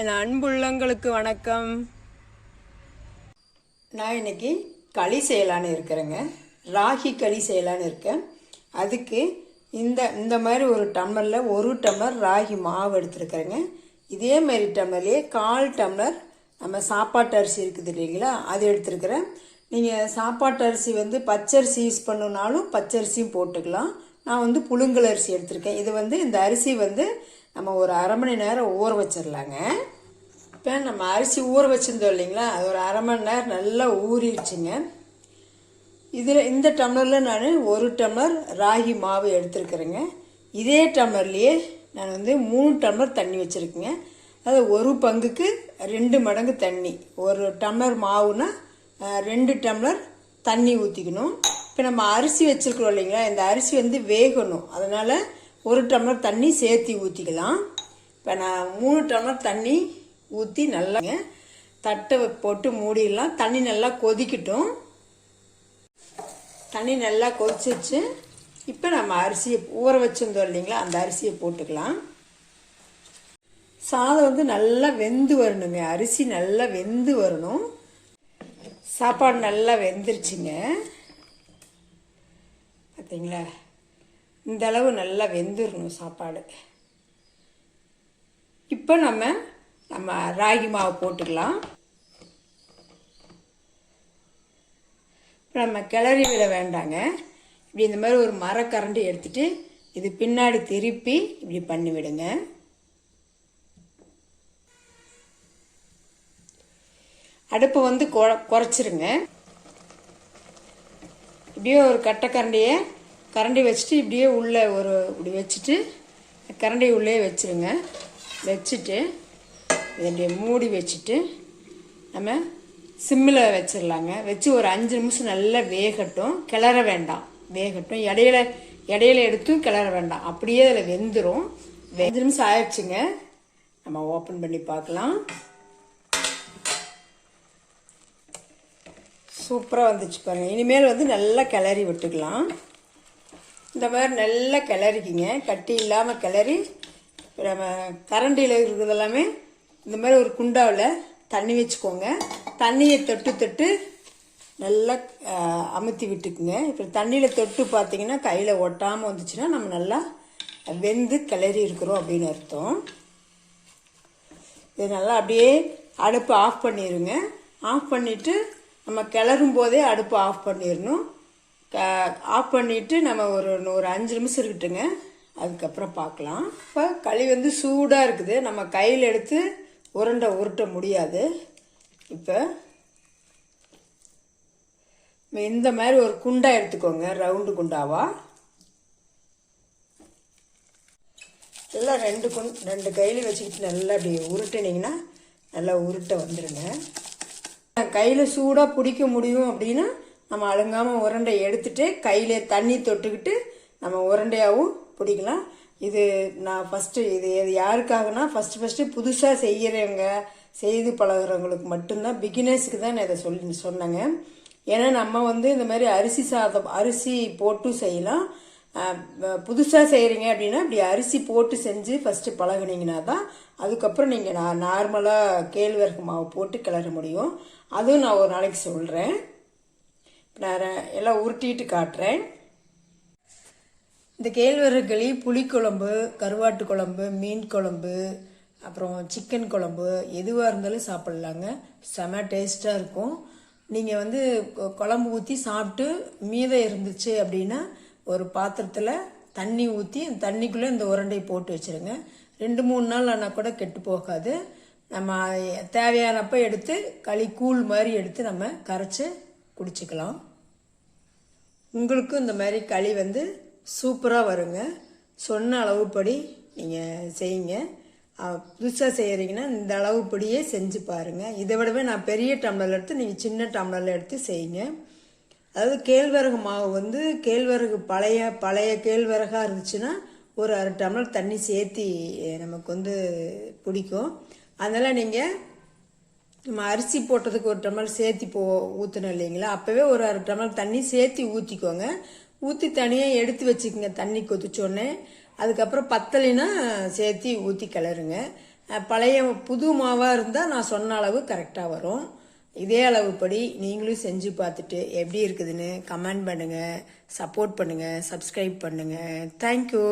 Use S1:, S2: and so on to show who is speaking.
S1: என் அன்புள்ளங்களுக்கு வணக்கம். நான் இன்னைக்கு களி செய்யலான்னு இருக்கிறேங்க. ராகி களி செய்யலான்னு இருக்கேன். அதுக்கு இந்த இந்த மாதிரி ஒரு டம்ளரில் ஒரு டம்ளர் ராகி மாவு எடுத்துருக்குறேங்க. இதே மாதிரி டம்ளர்லேயே கால் டம்ளர் நம்ம சாப்பாட்டு அரிசி இருக்குது இல்லைங்களா? அது எடுத்துருக்குறேன். நீங்கள் சாப்பாட்டு அரிசி வந்து பச்சரிசி யூஸ் பண்ணுனாலும் பச்சரிசியும் போட்டுக்கலாம். நான் வந்து புழுங்கல் அரிசி எடுத்திருக்கேன். இது வந்து இந்த அரிசி வந்து நம்ம ஒரு அரை மணி நேரம் ஊற வச்சிடலாங்க இப்போ நம்ம அரிசி ஊற வச்சுருந்தோம் இல்லைங்களா? அது ஒரு அரை மணி நேரம் நல்லா ஊறிடுச்சுங்க. இதில் இந்த டம்ளரில் நான் ஒரு டம்ளர் ராகி மாவு எடுத்துருக்குறேங்க. இதே டம்ளர்லேயே நான் வந்து மூணு டம்ளர் தண்ணி வச்சுருக்கேங்க. அது ஒரு பங்குக்கு ரெண்டு மடங்கு தண்ணி. ஒரு டம்ளர் மாவுனா ரெண்டு டம்ளர் தண்ணி ஊற்றிக்கணும் இப்போ நம்ம அரிசி வச்சுருக்குறோம் இல்லைங்களா? இந்த அரிசி வந்து வேகணும். அதனால் ஒரு டம்ளர் தண்ணி சேர்த்து ஊற்றிக்கலாம் இப்போ நான் மூணு டம்ளர் தண்ணி ஊற்றி நல்லாங்க தட்டை போட்டு மூடிடலாம். தண்ணி நல்லா கொதிக்கட்டும். தண்ணி நல்லா கொதிச்சிச்சு இப்போ நம்ம அரிசியை ஊற வச்சிருந்தோம் இல்லைங்களா? அந்த அரிசியை போட்டுக்கலாம். சாதம் வந்து நல்லா வெந்து வரணுங்க. அரிசி நல்லா வெந்து வரணும். சாப்பாடு நல்லா வெந்துருச்சுங்க. பார்த்தீங்களா இந்த அளவு நல்லா வெந்துடணும் சாப்பாடு. இப்போ நம்ம நம்ம ராகி மாவு போட்டுக்கலாம். இப்போ நம்ம கிளறி விட வேண்டாங்க. இப்படி இந்த மாதிரி ஒரு மரக்கரண்டி எடுத்துட்டு இது பின்னாடி திருப்பி இப்படி பண்ணி விடுங்க. அடுப்பை வந்து கொ- குறைச்சிருங்க. இப்படியே ஒரு கட்டை கரண்டியை கரண்டி வச்சுட்டு இப்படியே உள்ளே ஒரு இப்படி வச்சுட்டு கரண்டி உள்ளே வச்சுருங்க. வச்சுட்டு இதை மூடி வச்சுட்டு நம்ம சிம்மில் வச்சிடலாங்க வச்சு ஒரு அஞ்சு நிமிஷம் நல்லா வேகட்டும். கிளற வேண்டாம். வேகட்டும். இடையில இடையில எடுத்தும் கிளற வேண்டாம். அப்படியே அதில் வெந்துடும் அஞ்சு நிமிஷம் ஆயிடுச்சுங்க. நம்ம ஓப்பன் பண்ணி பார்க்கலாம். சூப்பராக வந்துச்சு பாருங்க. இனிமேல் வந்து நல்லா கிளறி விட்டுக்கலாம். இந்த மாதிரி நல்லா கிளறிக்கிங்க. கட்டி இல்லாமல் கிளறி நம்ம கரண்டியில் இருக்கிறது எல்லாமே இந்த மாதிரி ஒரு குண்டாவில் தண்ணி வச்சுக்கோங்க. தண்ணியை தொட்டு தொட்டு நல்லா அமுத்தி விட்டுக்குங்க. இப்போ தண்ணியில் தொட்டு பார்த்தீங்கன்னா கையில் ஒட்டாமல் வந்துச்சுன்னா நம்ம நல்லா வெந்து கிளறி இருக்கிறோம் அப்படின்னு அர்த்தம். இது நல்லா அப்படியே அடுப்பு ஆஃப் பண்ணிடுங்க ஆஃப் பண்ணிவிட்டு நம்ம கிளறும் போதே அடுப்பு ஆஃப் பண்ணிடணும் ஆஃப் பண்ணிவிட்டு நம்ம ஒரு ஒரு அஞ்சு நிமிஷம் இருக்கட்டுங்க. அதுக்கப்புறம் பார்க்கலாம் இப்போ களி வந்து சூடாக இருக்குது. நம்ம கையில் எடுத்து உருண்டை உருட்ட முடியாது. இப்போ இந்த மாதிரி ஒரு குண்டா எடுத்துக்கோங்க. ரவுண்டு குண்டாவா? எல்லாம் ரெண்டு குண் ரெண்டு கையிலையும் வச்சுக்கிட்டு நல்லா அப்படி உருட்டினீங்கன்னா நல்லா உருட்ட வந்துடுங்க கையில் சூடாக பிடிக்க முடியும் அப்படின்னா நம்ம அழுங்காமல் உருண்டை எடுத்துட்டு கையில் தண்ணி தொட்டுக்கிட்டு நம்ம உருண்டையாகவும் பிடிக்கலாம். இது நான் ஃபஸ்ட்டு இது இது யாருக்காகனா ஃபஸ்ட்டு ஃபஸ்ட்டு புதுசாக செய்கிறவங்க செய்து பழகுறவங்களுக்கு மட்டும்தான் பிகினர்ஸுக்கு தான் நான் இதை சொல்லி சொன்னேங்க. ஏன்னா நம்ம வந்து இந்த மாதிரி அரிசி சாதம் அரிசி போட்டு செய்யலாம். புதுசாக செய்கிறீங்க அப்படின்னா இப்படி அரிசி போட்டு செஞ்சு ஃபஸ்ட்டு பழகுனீங்கன்னா தான் அதுக்கப்புறம் நீங்கள் நான் நார்மலாக கேழ்வரகு மாவு போட்டு கிளற முடியும். அதுவும் நான் ஒரு நாளைக்கு சொல்கிறேன் நான் எல்லாம் உருட்டிட்டு காட்டுறேன். இந்த கேழ்வரகளி புளிக்குழம்பு கருவாட்டு குழம்பு மீன் குழம்பு அப்புறம் சிக்கன் குழம்பு எதுவாக இருந்தாலும் சாப்பிட்லாங்க. செம டேஸ்ட்டாக இருக்கும். நீங்கள் வந்து குழம்பு ஊற்றி சாப்பிட்டு மீதம் இருந்துச்சு அப்படின்னா ஒரு பாத்திரத்தில் தண்ணி ஊற்றி அந்த தண்ணிக்குள்ளே இந்த உரண்டையை போட்டு வச்சிருங்க. ரெண்டு மூணு நாள் ஆனால் கூட கெட்டு போகாது. நம்ம தேவையானப்போ எடுத்து களி கூழ் மாதிரி எடுத்து நம்ம கரைச்சி குடிச்சுக்கலாம். உங்களுக்கும் இந்த மாதிரி களி வந்து சூப்பராக வருங்க. சொன்ன அளவுப்படி நீங்கள் செய்யுங்க. புதுசாக செய்கிறீங்கன்னா இந்த அளவுப்படியே செஞ்சு பாருங்கள் இதை விடவே நான் பெரிய டம்ளர் எடுத்து நீங்கள் சின்ன டம்ளரில் எடுத்து செய்யுங்க. அதாவது கேழ்வரகு மாவு வந்து கேழ்வரகு பழைய பழைய கேழ்வரகாக இருந்துச்சுன்னா ஒரு அரை டம்ளர் தண்ணி சேர்த்தி நமக்கு வந்து பிடிக்கும். அதனால் நீங்கள் நம்ம அரிசி போட்டதுக்கு ஒரு டம்ளர் சேர்த்தி போ ஊற்றணும் இல்லைங்களா? அப்போவே ஒரு அரை டம்ளர் தண்ணி சேர்த்தி ஊற்றிக்கோங்க ஊற்றி தனியாக எடுத்து வச்சுக்கோங்க தண்ணி கொதிச்சோடனே அதுக்கப்புறம் பத்தலைன்னா சேர்த்தி ஊற்றி கிளறுங்க. பழைய புது மாவாக இருந்தால் நான் சொன்ன அளவு கரெக்டாக வரும். இதே அளவுப்படி நீங்களும் செஞ்சு பார்த்துட்டு எப்படி இருக்குதுன்னு கமெண்ட் பண்ணுங்கள் சப்போர்ட் பண்ணுங்கள் சப்ஸ்கிரைப் பண்ணுங்கள் தேங்க்யூ